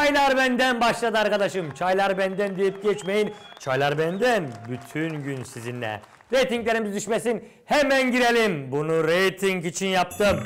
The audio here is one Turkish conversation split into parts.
Çaylar benden başladı arkadaşım. Çaylar benden deyip geçmeyin. Çaylar benden bütün gün sizinle. Ratinglerimiz düşmesin. Hemen girelim. Bunu rating için yaptım.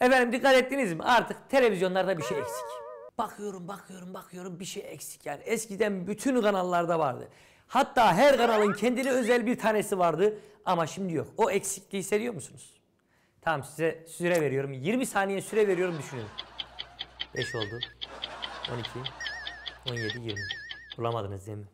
Efendim dikkat ettiniz mi? Artık televizyonlarda bir şey eksik. Bakıyorum, bakıyorum, bakıyorum bir şey eksik yani. Eskiden bütün kanallarda vardı. Hatta her kanalın kendine özel bir tanesi vardı ama şimdi yok. O eksikliği hissediyor musunuz? Tamam size süre veriyorum. 20 saniye süre veriyorum düşünün. 5 oldu. 12, 17, 20. Bulamadınız değil mi?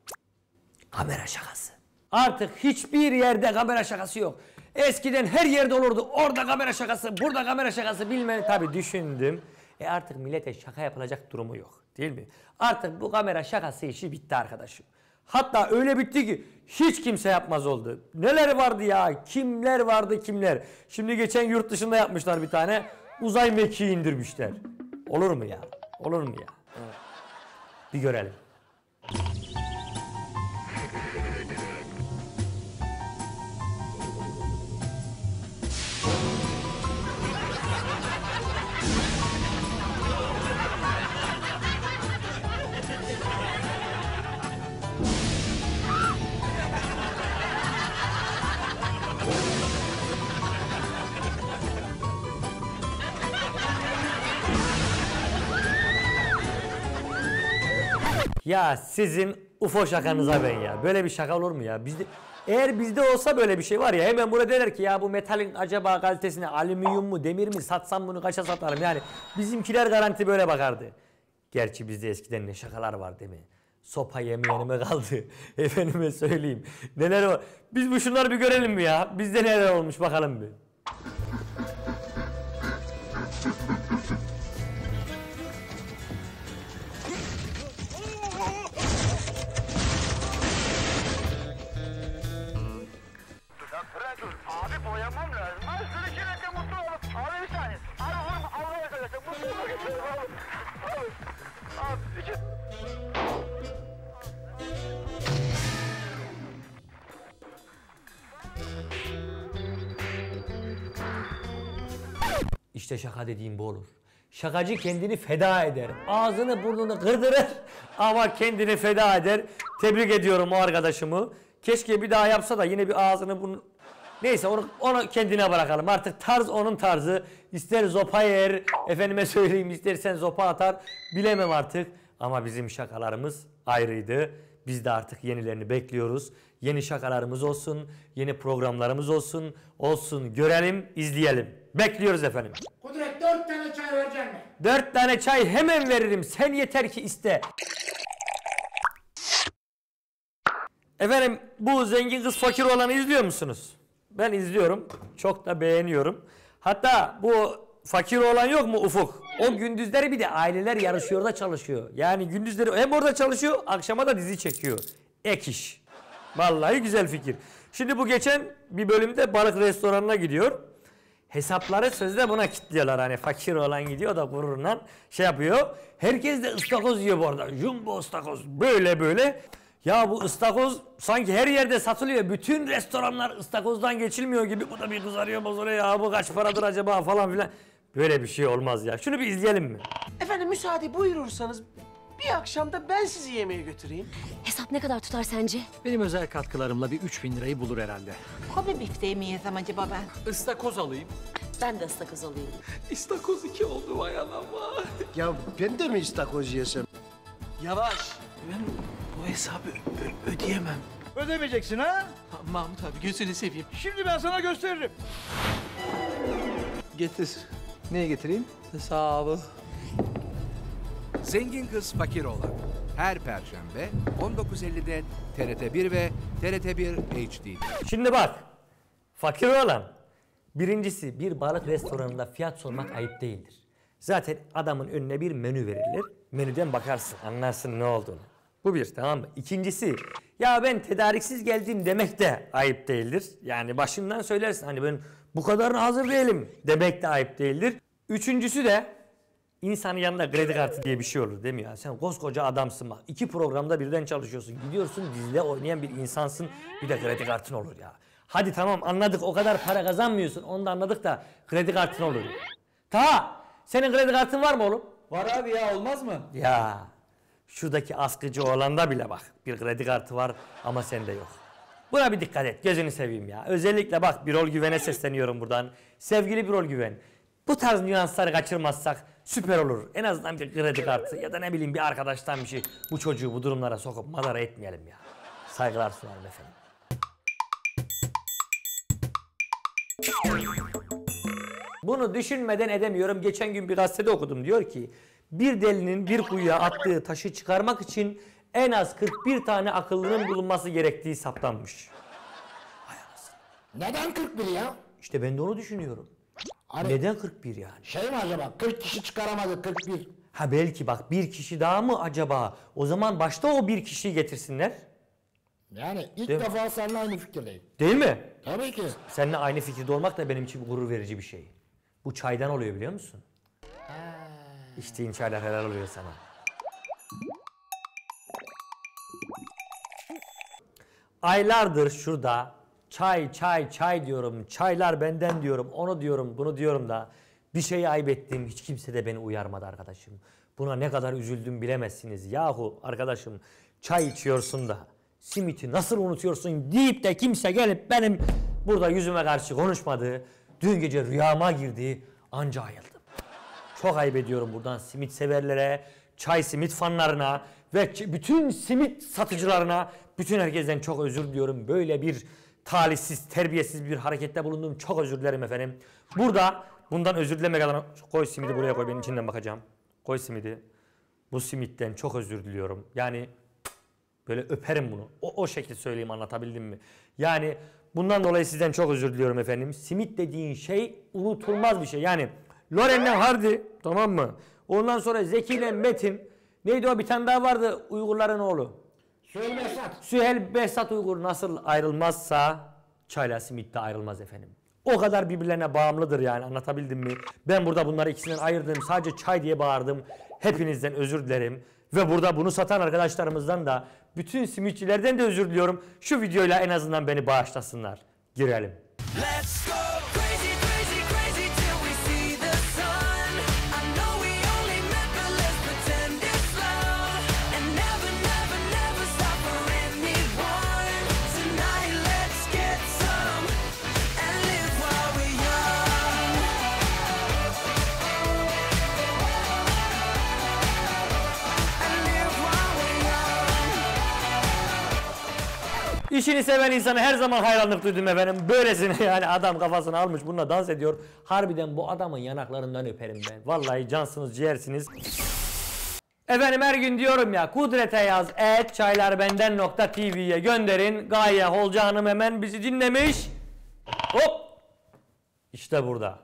Kamera şakası. Artık hiçbir yerde kamera şakası yok. Eskiden her yerde olurdu. Orada kamera şakası, burada kamera şakası bilmem. Tabii düşündüm. E artık millete şaka yapılacak durumu yok. Değil mi? Artık bu kamera şakası işi bitti arkadaşım. Hatta öyle bitti ki hiç kimse yapmaz oldu. Neler vardı ya? Kimler vardı kimler? Şimdi geçen yurt dışında yapmışlar bir tane. Uzay mekiği indirmişler. Olur mu ya? Olur mu ya? Bir görelim. Ya sizin UFO şakanıza ben ya. Böyle bir şaka olur mu ya? Bizde eğer bizde olsa böyle bir şey var ya hemen burada derler ki ya bu metalin acaba kalitesine alüminyum mu demir mi satsam bunu kaça satarım yani bizimkiler garanti böyle bakardı. Gerçi bizde eskiden ne şakalar var değil mi? Sopa yemeğine mi kaldı? Efendime söyleyeyim. Neler var? Biz bu şunları bir görelim mi ya? Bizde neler olmuş bakalım bir. İşte şaka dediğim bu olur. Şakacı kendini feda eder. Ağzını burnunu kırdırır ama kendini feda eder. Tebrik ediyorum o arkadaşımı. Keşke bir daha yapsa da yine bir ağzını bunu... Neyse onu, onu kendine bırakalım. Artık tarz onun tarzı. İster zopa yer, efendime söyleyeyim istersen zopa atar. Bilemem artık. Ama bizim şakalarımız ayrıydı. Biz de artık yenilerini bekliyoruz. Yeni şakalarımız olsun, yeni programlarımız olsun. Olsun, görelim, izleyelim. Bekliyoruz efendim. Kudret dört tane çay verecek mi? Dört tane çay hemen veririm. Sen yeter ki iste. Efendim bu zengin kız fakir olanı izliyor musunuz? Ben izliyorum. Çok da beğeniyorum. Hatta bu fakir olan yok mu Ufuk? O gündüzleri bir de aileler yarışıyor da çalışıyor. Yani gündüzleri hem orada çalışıyor akşama da dizi çekiyor. Ek iş. Vallahi güzel fikir. Şimdi bu geçen bir bölümde balık restoranına gidiyor. Hesapları sözde buna kilitliyorlar hani fakir olan gidiyor da gururundan şey yapıyor. Herkes de ıstakoz yiyor bu arada. Jumbo ıstakoz böyle böyle. Ya bu ıstakoz sanki her yerde satılıyor. Bütün restoranlar ıstakozdan geçilmiyor gibi. Bu da bir kızarıyor bozuluyor ya bu kaç paradır acaba falan filan. Böyle bir şey olmaz ya. Şunu bir izleyelim mi? Efendim müsaade buyurursanız bir akşam da ben sizi yemeğe götüreyim. Hesap ne kadar tutar sence? Benim özel katkılarımla bir 3000 lirayı bulur herhalde. Kobe bifteği mi yesem acaba ben? Istakoz alayım. Ben de ıstakoz alayım. İstakoz 2 oldu vay anam vay. Ya ben de mi istakoz yesem? Yavaş. Ben bu hesabı ödeyemem. Ödemeyeceksin ha? Mahmut abi gözünü seveyim. Şimdi ben sana gösteririm. Getir. Neyi getireyim? Hesabı. Zengin Kız Fakir Olan. Her Perşembe 19.50'de TRT1 ve TRT1 HD. Şimdi bak. Fakir olan. Birincisi bir balık restoranında fiyat sormak ayıp değildir. Zaten adamın önüne bir menü verilir. Menüden bakarsın, anlarsın ne olduğunu. Bu bir tamam mı? İkincisi, ya ben tedariksiz geldim demek de ayıp değildir. Yani başından söylersin hani ben bu kadarına hazır değilim demek de ayıp değildir. Üçüncüsü de insanın yanında kredi kartı diye bir şey olur değil mi ya? Sen koskoca adamsın bak. iki programda birden çalışıyorsun. Gidiyorsun dizide oynayan bir insansın. Bir de kredi kartın olur ya. Hadi tamam anladık o kadar para kazanmıyorsun. Onu da anladık da kredi kartın olur. Ta senin kredi kartın var mı oğlum? Var abi ya olmaz mı? Ya şuradaki askıcı oğlanda bile bak bir kredi kartı var ama sende yok. Buna bir dikkat et gözünü seveyim ya. Özellikle bak Birol Güven'e sesleniyorum buradan. Sevgili Birol Güven bu tarz nüansları kaçırmazsak süper olur. En azından bir kredi kartı ya da ne bileyim bir arkadaştan bir şey bu çocuğu bu durumlara sokup madara etmeyelim ya. Saygılar sunarım efendim. Bunu düşünmeden edemiyorum. Geçen gün bir gazetede okudum. Diyor ki bir delinin bir kuyuya attığı taşı çıkarmak için en az 41 tane akıllının bulunması gerektiği saptanmış. Neden 41 ya? İşte ben de onu düşünüyorum. Hani Neden 41 yani? şey mi acaba 40 kişi çıkaramadı 41. Ha belki bak bir kişi daha mı acaba? O zaman başta o bir kişiyi getirsinler. Yani ilk Değil mi? defa seninle aynı fikirdeyim. Değil mi? Tabii ki. Seninle aynı fikirde olmak da benim için gurur verici bir şey. Bu çaydan oluyor biliyor musun? İçtiğin çaylar helal oluyor sana. Aylardır şurada çay çay çay diyorum, çaylar benden diyorum, onu diyorum, bunu diyorum da bir şeyi ayıp ettim. Hiç kimse de beni uyarmadı arkadaşım. Buna ne kadar üzüldüm bilemezsiniz. Yahu arkadaşım çay içiyorsun da simiti nasıl unutuyorsun deyip de kimse gelip benim burada yüzüme karşı konuşmadı. Dün gece rüyama girdi anca ayıldım. Çok ayıp ediyorum buradan simit severlere, çay simit fanlarına ve bütün simit satıcılarına, bütün herkesten çok özür diliyorum. Böyle bir talihsiz, terbiyesiz bir harekette bulundum. Çok özür dilerim efendim. Burada bundan özür dilemek adına koy simidi buraya koy ben içinden bakacağım. Koy simidi. Bu simitten çok özür diliyorum. Yani Böyle öperim bunu. O, o şekilde söyleyeyim anlatabildim mi? Yani bundan dolayı sizden çok özür diliyorum efendim. Simit dediğin şey unutulmaz bir şey. Yani Loren'le Hardy tamam mı? Ondan sonra Zeki ile Metin. Neydi o bir tane daha vardı Uygurların oğlu. Söyle Esat. Süheyl Behzat Uygur nasıl ayrılmazsa çayla simit de ayrılmaz efendim. O kadar birbirlerine bağımlıdır yani anlatabildim mi? Ben burada bunları ikisinden ayırdım. Sadece çay diye bağırdım. Hepinizden özür dilerim. Ve burada bunu satan arkadaşlarımızdan da bütün simitçilerden de özür diliyorum. Şu videoyla en azından beni bağışlasınlar. Girelim. Let's go İşini seven insana her zaman hayranlık duydum efendim. Böylesine yani adam kafasını almış bununla dans ediyor. Harbiden bu adamın yanaklarından öperim ben. Vallahi cansınız ciğersiniz. Efendim her gün diyorum ya Kudret'e yaz et çaylar.benden.tv'ye gönderin. Gaye Holca Hanım hemen bizi dinlemiş. Hop. İşte burada.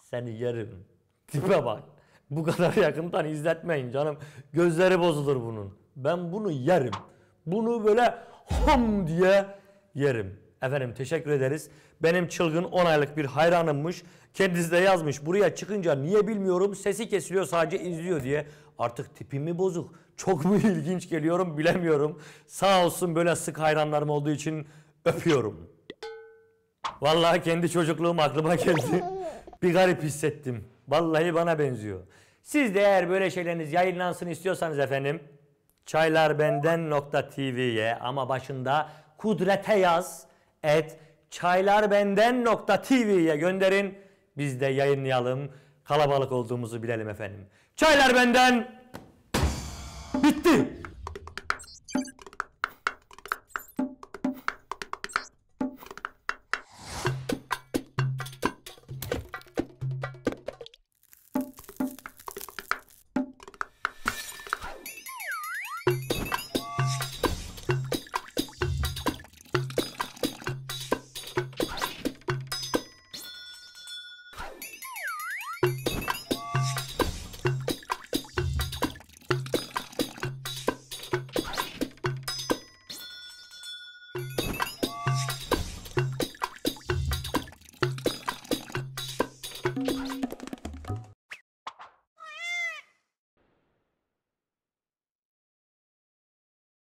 Seni yerim. Tipe bak. Bu kadar yakından izletmeyin canım. Gözleri bozulur bunun. Ben bunu yerim. Bunu böyle hom diye yerim. Efendim teşekkür ederiz. Benim çılgın 10 aylık bir hayranımmış. Kendisi de yazmış. Buraya çıkınca niye bilmiyorum sesi kesiliyor sadece izliyor diye. Artık tipim mi bozuk? Çok mu ilginç geliyorum bilemiyorum. Sağ olsun böyle sık hayranlarım olduğu için öpüyorum. Vallahi kendi çocukluğum aklıma geldi. Bir garip hissettim. Vallahi bana benziyor. Siz de eğer böyle şeyleriniz yayınlansın istiyorsanız efendim çaylarbenden.tv'ye ama başında kudrete yaz et çaylarbenden.tv'ye gönderin. Biz de yayınlayalım. Kalabalık olduğumuzu bilelim efendim. Çaylar benden bitti.